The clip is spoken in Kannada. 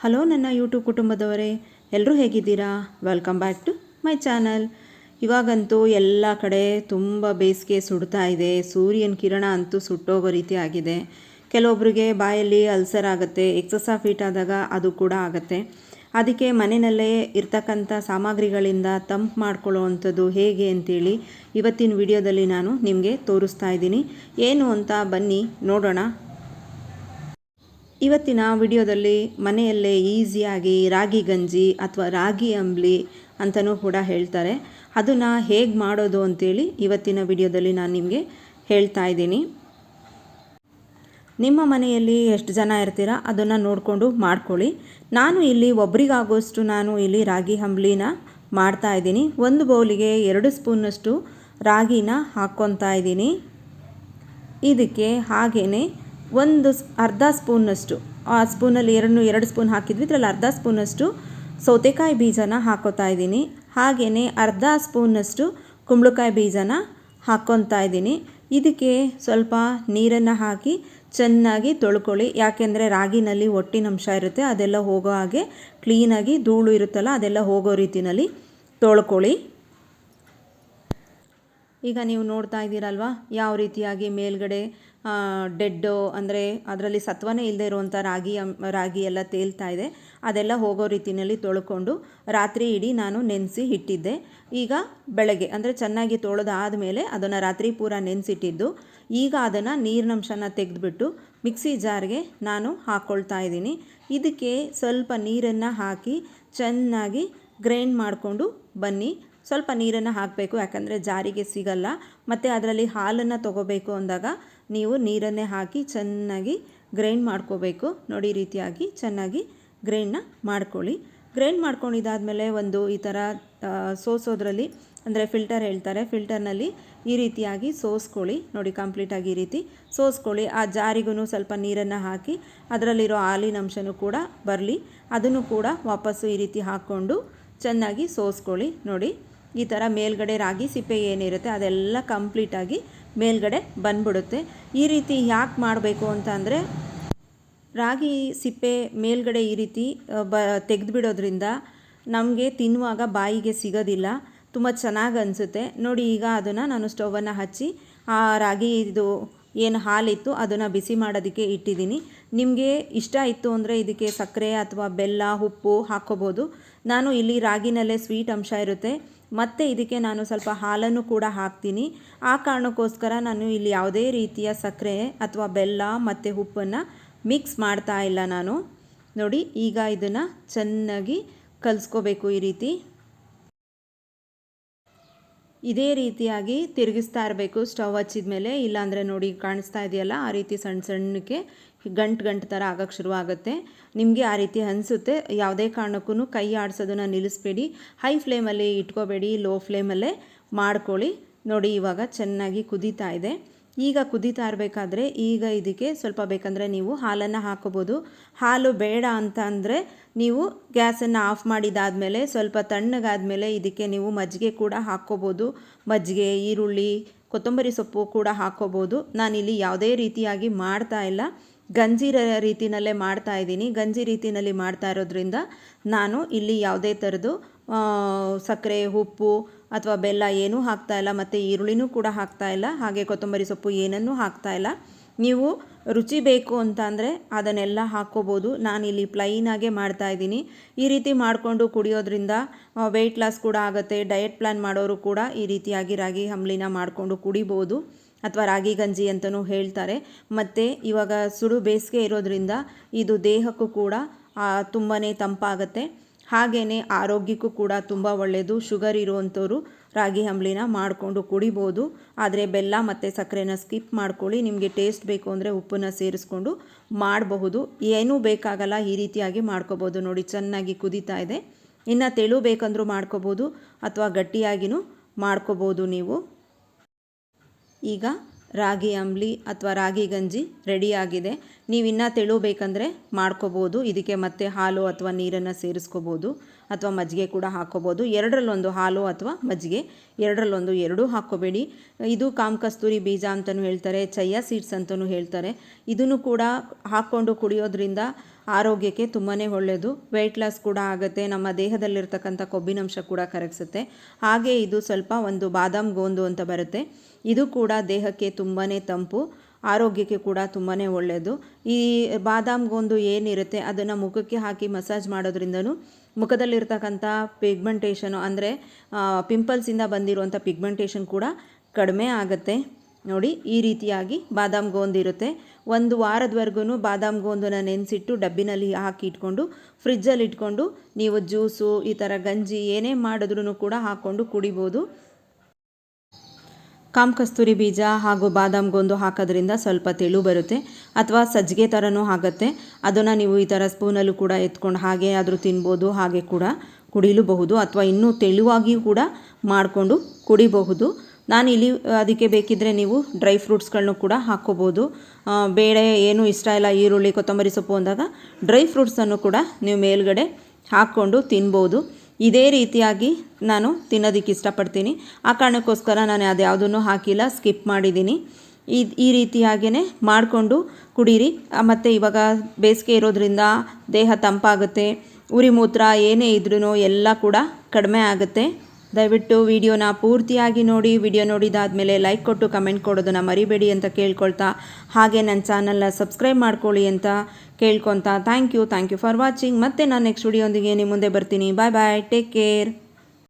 ಹಲೋ ನನ್ನ ಯೂಟ್ಯೂಬ್ ಕುಟುಂಬದವರೇ ಎಲ್ಲರೂ ಹೇಗಿದ್ದೀರಾ? Welcome back to my channel ಇವಾಗಂತೂ ಎಲ್ಲ ಕಡೆ ತುಂಬ ಬೇಸಿಗೆ ಸುಡ್ತಾ ಇದೆ. ಸೂರ್ಯನ ಕಿರಣ ಅಂತೂ ಸುಟ್ಟೋಗೋ ರೀತಿ ಆಗಿದೆ. ಕೆಲವೊಬ್ಬರಿಗೆ ಬಾಯಲ್ಲಿ ಅಲ್ಸರ್ ಆಗುತ್ತೆ, ಎಕ್ಸಸ್ ಆಫ್ ಹೀಟ್ ಆದಾಗ ಅದು ಕೂಡ ಆಗುತ್ತೆ. ಅದಕ್ಕೆ ಮನೆಯಲ್ಲೇ ಇರ್ತಕ್ಕಂಥ ಸಾಮಗ್ರಿಗಳಿಂದ ತಂಪು ಮಾಡ್ಕೊಳ್ಳೋ ಅಂಥದ್ದು ಹೇಗೆ ಅಂತೇಳಿ ಇವತ್ತಿನ ವಿಡಿಯೋದಲ್ಲಿ ನಾನು ನಿಮಗೆ ತೋರಿಸ್ತಾ ಇದ್ದೀನಿ. ಏನು ಅಂತ ಬನ್ನಿ, ನೋಡೋಣ. ಇವತ್ತಿನ ವಿಡಿಯೋದಲ್ಲಿ ಮನೆಯಲ್ಲೇ ಈಸಿಯಾಗಿ ರಾಗಿ ಗಂಜಿ ಅಥವಾ ರಾಗಿ ಅಂಬ್ಲಿ ಅಂತಲೂ ಕೂಡ ಹೇಳ್ತಾರೆ. ಅದನ್ನು ಹೇಗೆ ಮಾಡೋದು ಅಂತೇಳಿ ಇವತ್ತಿನ ವಿಡಿಯೋದಲ್ಲಿ ನಾನು ನಿಮಗೆ ಹೇಳ್ತಾ ಇದ್ದೀನಿ. ನಿಮ್ಮ ಮನೆಯಲ್ಲಿ ಎಷ್ಟು ಜನ ಇರ್ತೀರ? ಅದನ್ನು ನೋಡಿಕೊಂಡು ಮಾಡ್ಕೊಳ್ಳಿ. ನಾನು ಇಲ್ಲಿ ಒಬ್ರಿಗಾಗೋಷ್ಟು ನಾನು ಇಲ್ಲಿ ರಾಗಿ ಅಂಬ್ಲಿನ ಮಾಡ್ತಾ ಇದ್ದೀನಿ. ಒಂದು ಬೌಲಿಗೆ ಎರಡು ಸ್ಪೂನಷ್ಟು ರಾಗಿನ ಹಾಕ್ಕೊತಾ ಇದ್ದೀನಿ. ಇದಕ್ಕೆ ಹಾಗೆಯೇ ಒಂದು ಅರ್ಧ ಸ್ಪೂನ್ನಷ್ಟು ಆ ಸ್ಪೂನಲ್ಲಿ ಎರಡು ಎರಡು ಸ್ಪೂನ್ ಹಾಕಿದ್ವಿ, ಇದರಲ್ಲಿ ಅರ್ಧ ಸ್ಪೂನಷ್ಟು ಸೌತೆಕಾಯಿ ಬೀಜನ ಹಾಕೋತಾ ಇದ್ದೀನಿ. ಹಾಗೆಯೇ ಅರ್ಧ ಸ್ಪೂನಷ್ಟು ಕುಂಬಳಕಾಯಿ ಬೀಜನ ಹಾಕ್ಕೊತಾ ಇದ್ದೀನಿ. ಇದಕ್ಕೆ ಸ್ವಲ್ಪ ನೀರನ್ನು ಹಾಕಿ ಚೆನ್ನಾಗಿ ತೊಳ್ಕೊಳ್ಳಿ. ಯಾಕೆಂದರೆ ರಾಗಿನಲ್ಲಿ ಒಟ್ಟಿನಂಶ ಇರುತ್ತೆ, ಅದೆಲ್ಲ ಹೋಗೋ ಹಾಗೆ ಕ್ಲೀನಾಗಿ ಧೂಳು ಇರುತ್ತಲ್ಲ, ಅದೆಲ್ಲ ಹೋಗೋ ರೀತಿಯಲ್ಲಿ ತೊಳ್ಕೊಳ್ಳಿ. ಈಗ ನೀವು ನೋಡ್ತಾ ಇದ್ದೀರಲ್ವ, ಯಾವ ರೀತಿಯಾಗಿ ಮೇಲ್ಗಡೆ ಡೆಡ್ಡು ಅಂದರೆ ಅದರಲ್ಲಿ ಸತ್ವನೇ ಇಲ್ಲದೆ ಇರುವಂಥ ರಾಗಿ ರಾಗಿ ಎಲ್ಲ ತೇಲ್ತಾ ಇದೆ. ಅದೆಲ್ಲ ಹೋಗೋ ರೀತಿಯಲ್ಲಿ ತೊಳ್ಕೊಂಡು ರಾತ್ರಿ ಇಡೀ ನಾನು ನೆನೆಸಿ ಇಟ್ಟಿದ್ದೆ ಈಗ ಬೆಳಗ್ಗೆ ಅಂದರೆ ಚೆನ್ನಾಗಿ ತೊಳೆದಾದಮೇಲೆ ಅದನ್ನು ರಾತ್ರಿ ಪೂರ ನೆನೆಸಿಟ್ಟಿದ್ದು. ಈಗ ಅದನ್ನು ನೀರಿನಂಶನ ತೆಗೆದುಬಿಟ್ಟು ಮಿಕ್ಸಿ ಜಾರ್ಗೆ ನಾನು ಹಾಕ್ಕೊಳ್ತಾ ಇದ್ದೀನಿ. ಇದಕ್ಕೆ ಸ್ವಲ್ಪ ನೀರನ್ನು ಹಾಕಿ ಚೆನ್ನಾಗಿ ಗ್ರೈಂಡ್ ಮಾಡಿಕೊಂಡು ಬನ್ನಿ. ಸ್ವಲ್ಪ ನೀರನ್ನು ಹಾಕಬೇಕು, ಯಾಕಂದರೆ ಜಾರಿಗೆ ಸಿಗಲ್ಲ. ಮತ್ತು ಅದರಲ್ಲಿ ಹಾಲನ್ನು ತೊಗೋಬೇಕು ಅಂದಾಗ ನೀವು ನೀರನ್ನೇ ಹಾಕಿ ಚೆನ್ನಾಗಿ ಗ್ರೈಂಡ್ ಮಾಡ್ಕೋಬೇಕು. ನೋಡಿ ರೀತಿಯಾಗಿ ಚೆನ್ನಾಗಿ ಗ್ರೈಂಡ್ನ ಮಾಡ್ಕೊಳ್ಳಿ. ಗ್ರೈಂಡ್ ಮಾಡ್ಕೊಂಡಿದ್ದಾದಮೇಲೆ ಒಂದು ಈ ಥರ ಸೋಸೋದ್ರಲ್ಲಿ, ಅಂದರೆ ಫಿಲ್ಟರ್ ಹೇಳ್ತಾರೆ, ಫಿಲ್ಟರ್ನಲ್ಲಿ ಈ ರೀತಿಯಾಗಿ ಸೋಸ್ಕೊಳ್ಳಿ. ನೋಡಿ, ಕಂಪ್ಲೀಟಾಗಿ ಈ ರೀತಿ ಸೋಸ್ಕೊಳ್ಳಿ. ಆ ಜಾರಿಗೂ ಸ್ವಲ್ಪ ನೀರನ್ನು ಹಾಕಿ ಅದರಲ್ಲಿರೋ ಹಾಲಿನ ಅಂಶನೂ ಕೂಡ ಬರಲಿ. ಅದನ್ನು ಕೂಡ ವಾಪಸ್ಸು ಈ ರೀತಿ ಹಾಕ್ಕೊಂಡು ಚೆನ್ನಾಗಿ ಸೋಸ್ಕೊಳ್ಳಿ. ನೋಡಿ ಈ ಥರ ಮೇಲ್ಗಡೆ ರಾಗಿ ಸಿಪ್ಪೆ ಏನಿರುತ್ತೆ ಅದೆಲ್ಲ ಕಂಪ್ಲೀಟಾಗಿ ಮೇಲ್ಗಡೆ ಬಂದ್ಬಿಡುತ್ತೆ. ಈ ರೀತಿ ಯಾಕೆ ಮಾಡಬೇಕು ಅಂತ ಅಂದರೆ, ರಾಗಿ ಸಿಪ್ಪೆ ಮೇಲ್ಗಡೆ ಈ ರೀತಿ ಬ, ತೆಗೆದುಬಿಡೋದ್ರಿಂದ ನಮಗೆ ತಿನ್ನುವಾಗ ಬಾಯಿಗೆ ಸಿಗೋದಿಲ್ಲ. ತುಂಬ ಚೆನ್ನಾಗಿ ಅನಿಸುತ್ತೆ. ನೋಡಿ ಈಗ ಅದನ್ನು ನಾನು ಸ್ಟವನ್ನು ಹಚ್ಚಿ, ಆ ರಾಗಿ ಇದು ಏನು ಹಾಲಿತ್ತು ಅದನ್ನು ಬಿಸಿ ಮಾಡೋದಕ್ಕೆ ಇಟ್ಟಿದ್ದೀನಿ. ನಿಮಗೆ ಇಷ್ಟ ಇತ್ತು ಅಂದರೆ ಇದಕ್ಕೆ ಸಕ್ಕರೆ ಅಥವಾ ಬೆಲ್ಲ, ಉಪ್ಪು ಹಾಕ್ಕೋಬೋದು. ನಾನು ಇಲ್ಲಿ ರಾಗಿನಲ್ಲೇ ಸ್ವೀಟ್ ಅಂಶ ಇರುತ್ತೆ. ಮತ್ತು ಇದಕ್ಕೆ ನಾನು ಸ್ವಲ್ಪ ಹಾಲನ್ನು ಕೂಡ ಹಾಕ್ತೀನಿ. ಆ ಕಾರಣಕ್ಕೋಸ್ಕರ ನಾನು ಇಲ್ಲಿ ಯಾವುದೇ ರೀತಿಯ ಸಕ್ಕರೆ ಅಥವಾ ಬೆಲ್ಲ ಮತ್ತು ಉಪ್ಪನ್ನು ಮಿಕ್ಸ್ ಮಾಡ್ತಾ ಇಲ್ಲ ನಾನು. ನೋಡಿ, ಈಗ ಇದನ್ನು ಚೆನ್ನಾಗಿ ಕಲಿಸ್ಕೋಬೇಕು ಈ ರೀತಿ. ಇದೇ ರೀತಿಯಾಗಿ ತಿರುಗಿಸ್ತಾ ಇರಬೇಕು. ಸ್ಟವ್ ಹಚ್ಚಿದ ಮೇಲೆ, ಇಲ್ಲಾಂದರೆ ನೋಡಿ ಕಾಣಿಸ್ತಾ ಇದೆಯಲ್ಲ, ಆ ರೀತಿ ಸಣ್ಣ ಸಣ್ಣಕ್ಕೆ ಗಂಟು ಗಂಟು ಥರ ಆಗೋಕ್ಕೆ ಶುರುವಾಗುತ್ತೆ. ನಿಮಗೆ ಆ ರೀತಿ ಅನಿಸುತ್ತೆ. ಯಾವುದೇ ಕಾರಣಕ್ಕೂ ಕೈ ಆಡಿಸೋದನ್ನು ನಿಲ್ಲಿಸ್ಬೇಡಿ. ಹೈ ಫ್ಲೇಮಲ್ಲಿ ಇಟ್ಕೋಬೇಡಿ, ಲೋ ಫ್ಲೇಮಲ್ಲೇ ಮಾಡ್ಕೊಳ್ಳಿ. ನೋಡಿ ಇವಾಗ ಚೆನ್ನಾಗಿ ಕುದೀತಾ ಇದೆ. ಈಗ ಕುದೀತಾ ಇರಬೇಕಾದ್ರೆ ಈಗ ಇದಕ್ಕೆ ಸ್ವಲ್ಪ ಬೇಕಂದರೆ ನೀವು ಹಾಲನ್ನು ಹಾಕೋಬೋದು. ಹಾಲು ಬೇಡ ಅಂತ ಅಂದರೆ ನೀವು ಗ್ಯಾಸನ್ನು ಆಫ್ ಮಾಡಿದಾದಮೇಲೆ ಸ್ವಲ್ಪ ತಣ್ಣಗಾದಮೇಲೆ ಇದಕ್ಕೆ ನೀವು ಮಜ್ಜಿಗೆ ಕೂಡ ಹಾಕ್ಕೋಬೋದು. ಮಜ್ಜಿಗೆ, ಈರುಳ್ಳಿ, ಕೊತ್ತಂಬರಿ ಸೊಪ್ಪು ಕೂಡ ಹಾಕ್ಕೋಬೋದು. ನಾನಿಲ್ಲಿ ಯಾವುದೇ ರೀತಿಯಾಗಿ ಮಾಡ್ತಾ ಇಲ್ಲ. ಗಂಜಿ ರೀತಿಯಲ್ಲೇ ಮಾಡ್ತಾ ಇದ್ದೀನಿ. ಗಂಜಿ ರೀತಿಯಲ್ಲಿ ಮಾಡ್ತಾ ಇರೋದ್ರಿಂದ ನಾನು ಇಲ್ಲಿ ಯಾವುದೇ ಥರದ್ದು ಸಕ್ಕರೆ, ಉಪ್ಪು ಅಥವಾ ಬೆಲ್ಲ ಏನೂ ಹಾಕ್ತಾ ಇಲ್ಲ, ಮತ್ತು ಈರುಳ್ಳಿನೂ ಕೂಡ ಹಾಕ್ತಾ ಇಲ್ಲ, ಹಾಗೆ ಕೊತ್ತಂಬರಿ ಸೊಪ್ಪು ಏನನ್ನೂ ಹಾಕ್ತಾ ಇಲ್ಲ. ನೀವು ರುಚಿ ಬೇಕು ಅಂತ ಅಂದರೆ ಅದನ್ನೆಲ್ಲ ಹಾಕ್ಕೋಬೋದು. ನಾನಿಲ್ಲಿ ಪ್ಲೈನಾಗೆ ಮಾಡ್ತಾ ಇದ್ದೀನಿ. ಈ ರೀತಿ ಮಾಡಿಕೊಂಡು ಕುಡಿಯೋದ್ರಿಂದ ವೆಯ್ಟ್ ಲಾಸ್ ಕೂಡ ಆಗುತ್ತೆ. ಡಯಟ್ ಪ್ಲ್ಯಾನ್ ಮಾಡೋರು ಕೂಡ ಈ ರೀತಿಯಾಗಿ ರಾಗಿ ಹಂಬ್ಲಿನ ಮಾಡಿಕೊಂಡು ಕುಡಿಬೋದು. ಅಥವಾ ರಾಗಿ ಗಂಜಿ ಅಂತಲೂ ಹೇಳ್ತಾರೆ. ಮತ್ತು ಇವಾಗ ಸುಡು ಬೇಸಿಗೆ ಇರೋದ್ರಿಂದ ಇದು ದೇಹಕ್ಕೂ ಕೂಡ ತುಂಬಾ ತಂಪಾಗುತ್ತೆ. ಹಾಗೆಯೇ ಆರೋಗ್ಯಕ್ಕೂ ಕೂಡ ತುಂಬ ಒಳ್ಳೆಯದು ಶುಗರ್ ಇರುವಂಥವರು ರಾಗಿ ಅಂಬ್ಲಿನ ಮಾಡಿಕೊಂಡು ಕುಡಿಬೋದು. ಆದರೆ ಬೆಲ್ಲ ಮತ್ತು ಸಕ್ಕರೆನ ಸ್ಕಿಪ್ ಮಾಡ್ಕೊಳ್ಳಿ. ನಿಮಗೆ ಟೇಸ್ಟ್ ಬೇಕು ಅಂದರೆ ಉಪ್ಪನ್ನು ಸೇರಿಸ್ಕೊಂಡು ಮಾಡಬಹುದು. ಏನೂ ಬೇಕಾಗಲ್ಲ, ಈ ರೀತಿಯಾಗಿ ಮಾಡ್ಕೋಬೋದು. ನೋಡಿ, ಚೆನ್ನಾಗಿ ಕುದೀತಾ ಇದೆ. ಇನ್ನು ತೆಳು ಬೇಕಂದರೂ ಮಾಡ್ಕೋಬೋದು ಅಥವಾ ಗಟ್ಟಿಯಾಗಿಯೂ ಮಾಡ್ಕೋಬೋದು ನೀವು. ಈಗ ರಾಗಿ ಅಂಬ್ಲಿ ಅಥವಾ ರಾಗಿ ಗಂಜಿ ರೆಡಿಯಾಗಿದೆ. ನೀವು ಇನ್ನೂ ತೆಳು ಮಾಡ್ಕೋಬೋದು. ಇದಕ್ಕೆ ಮತ್ತೆ ಹಾಲು ಅಥವಾ ನೀರನ್ನು ಸೇರಿಸ್ಕೋಬೋದು ಅಥವಾ ಮಜ್ಜಿಗೆ ಕೂಡ ಹಾಕ್ಕೋಬೋದು ಎರಡರಲ್ಲೊಂದು ಹಾಲು ಅಥವಾ ಮಜ್ಜಿಗೆ, ಎರಡರಲ್ಲೊಂದು ಎರಡೂ ಹಾಕ್ಕೋಬೇಡಿ. ಇದು ಕಾಮ್ ಕಸ್ತೂರಿ ಬೀಜ ಅಂತಲೂ ಹೇಳ್ತಾರೆ ಚಯ್ಯ ಸೀಡ್ಸ್ ಅಂತಲೂ ಹೇಳ್ತಾರೆ. ಇದನ್ನು ಕೂಡ ಹಾಕ್ಕೊಂಡು ಕುಡಿಯೋದ್ರಿಂದ ಆರೋಗ್ಯಕ್ಕೆ ತುಂಬಾ ಒಳ್ಳೆಯದು ವೆಯ್ಟ್ ಲಾಸ್ ಕೂಡ ಆಗುತ್ತೆ. ನಮ್ಮ ದೇಹದಲ್ಲಿರ್ತಕ್ಕಂಥ ಕೊಬ್ಬಿನಂಶ ಕೂಡ ಕರಗಿಸುತ್ತೆ. ಹಾಗೆ ಇದು ಸ್ವಲ್ಪ ಒಂದು ಬಾದಾಮ್ ಗೋಂದು ಅಂತ ಬರುತ್ತೆ. ಇದು ಕೂಡ ದೇಹಕ್ಕೆ ತುಂಬಾ ತಂಪು, ಆರೋಗ್ಯಕ್ಕೆ ಕೂಡ ತುಂಬಾ ಒಳ್ಳೆಯದು ಈ ಬಾದಾಮ್ ಗೊಂದು ಏನಿರುತ್ತೆ, ಅದನ್ನು ಮುಖಕ್ಕೆ ಹಾಕಿ ಮಸಾಜ್ ಮಾಡೋದ್ರಿಂದನೂ ಮುಖದಲ್ಲಿರ್ತಕ್ಕಂಥ ಪಿಗ್ಮೆಂಟೇಷನು ಅಂದರೆ ಪಿಂಪಲ್ಸಿಂದ ಬಂದಿರುವಂಥ ಪಿಗ್ಮೆಂಟೇಷನ್ ಕೂಡ ಕಡಿಮೆ ಆಗುತ್ತೆ. ನೋಡಿ, ಈ ರೀತಿಯಾಗಿ ಬಾದಾಮ್ ಗೋಂದ್ ಇರುತ್ತೆ. ಒಂದು ವಾರದವರೆಗೂ ಬಾದಾಮ್ ಗೋಂದನ್ನ ನೆನೆಸಿಟ್ಟು ಡಬ್ಬಿನಲ್ಲಿ ಹಾಕಿ ಇಟ್ಕೊಂಡು ಫ್ರಿಜ್ಜಲ್ಲಿ ಇಟ್ಕೊಂಡು ನೀವು ಜ್ಯೂಸು, ಈ ಥರ ಗಂಜಿ ಏನೇ ಮಾಡಿದ್ರೂ ಕೂಡ ಹಾಕ್ಕೊಂಡು ಕುಡಿಬೋದು. ಕಾಮ್ ಕಸ್ತೂರಿ ಬೀಜ ಹಾಗೂ ಬಾದಾಮ್ ಗೋಂದು ಹಾಕೋದ್ರಿಂದ ಸ್ವಲ್ಪ ತೆಳು ಬರುತ್ತೆ ಅಥವಾ ಸಜ್ಜಿಗೆ ಥರನೂ ಆಗುತ್ತೆ. ಅದನ್ನು ನೀವು ಈ ಥರ ಸ್ಪೂನಲ್ಲೂ ಕೂಡ ಎತ್ಕೊಂಡು ಹಾಗೆ ಆದರೂ ತಿನ್ಬೋದು, ಹಾಗೆ ಕೂಡ ಕುಡಿಲೂಬಹುದು ಅಥವಾ ಇನ್ನೂ ತೆಳುವಾಗಿಯೂ ಕೂಡ ಮಾಡಿಕೊಂಡು ಕುಡಿಬಹುದು. ನಾನು ಇಲ್ಲಿ ಅದಕ್ಕೆ ಬೇಕಿದ್ದರೆ ನೀವು ಡ್ರೈ ಫ್ರೂಟ್ಸ್ಗಳನ್ನು ಕೂಡ ಹಾಕ್ಕೋಬೋದು ಬೇಳೆ ಏನು ಇಷ್ಟ ಇಲ್ಲ, ಈರುಳ್ಳಿ, ಕೊತ್ತಂಬರಿ ಸೊಪ್ಪು ಅಂದಾಗ ಡ್ರೈ ಫ್ರೂಟ್ಸನ್ನು ಕೂಡ ನೀವು ಮೇಲ್ಗಡೆ ಹಾಕ್ಕೊಂಡು ತಿನ್ಬೋದು. ಇದೇ ರೀತಿಯಾಗಿ ನಾನು ತಿನ್ನೋದಕ್ಕೆ ಇಷ್ಟಪಡ್ತೀನಿ. ಆ ಕಾರಣಕ್ಕೋಸ್ಕರ ನಾನು ಅದ್ಯಾವುದನ್ನು ಹಾಕಿಲ್ಲ, ಸ್ಕಿಪ್ ಮಾಡಿದ್ದೀನಿ. ಈ ಈ ರೀತಿಯಾಗಿಯೇ ಮಾಡಿಕೊಂಡು ಕುಡೀರಿ. ಮತ್ತು ಇವಾಗ ಬೇಸಿಗೆ ಇರೋದ್ರಿಂದ ದೇಹ ತಂಪಾಗುತ್ತೆ, ಉರಿ ಮೂತ್ರ ಏನೇ ಇದ್ರೂ ಎಲ್ಲ ಕೂಡ ಕಡಿಮೆ ಆಗುತ್ತೆ. ದಯವಿಟ್ಟು ವಿಡಿಯೋನ ಪೂರ್ತಿಯಾಗಿ ನೋಡಿ, ವಿಡಿಯೋ ನೋಡಿದಾದಮೇಲೆ ಲೈಕ್ ಕೊಟ್ಟು ಕಮೆಂಟ್ ಕೊಡೋದನ್ನು ಮರಿಬೇಡಿ ಅಂತ ಕೇಳ್ಕೊಳ್ತಾ, ಹಾಗೆ ನನ್ನ ಚಾನಲ್ನ ಸಬ್ಸ್ಕ್ರೈಬ್ ಮಾಡ್ಕೊಳ್ಳಿ ಅಂತ ಕೇಳ್ಕೊತಾ. Thank you thank you for watching ಮತ್ತೆ ನಾನು ನೆಕ್ಸ್ಟ್ ವಿಡಿಯೋಂದಿಗೆ ನಿಮ್ಮ ಮುಂದೆ ಬರ್ತೀನಿ. ಬಾಯ್ ಬಾಯ್ ಟೇಕ್ ಕೇರ್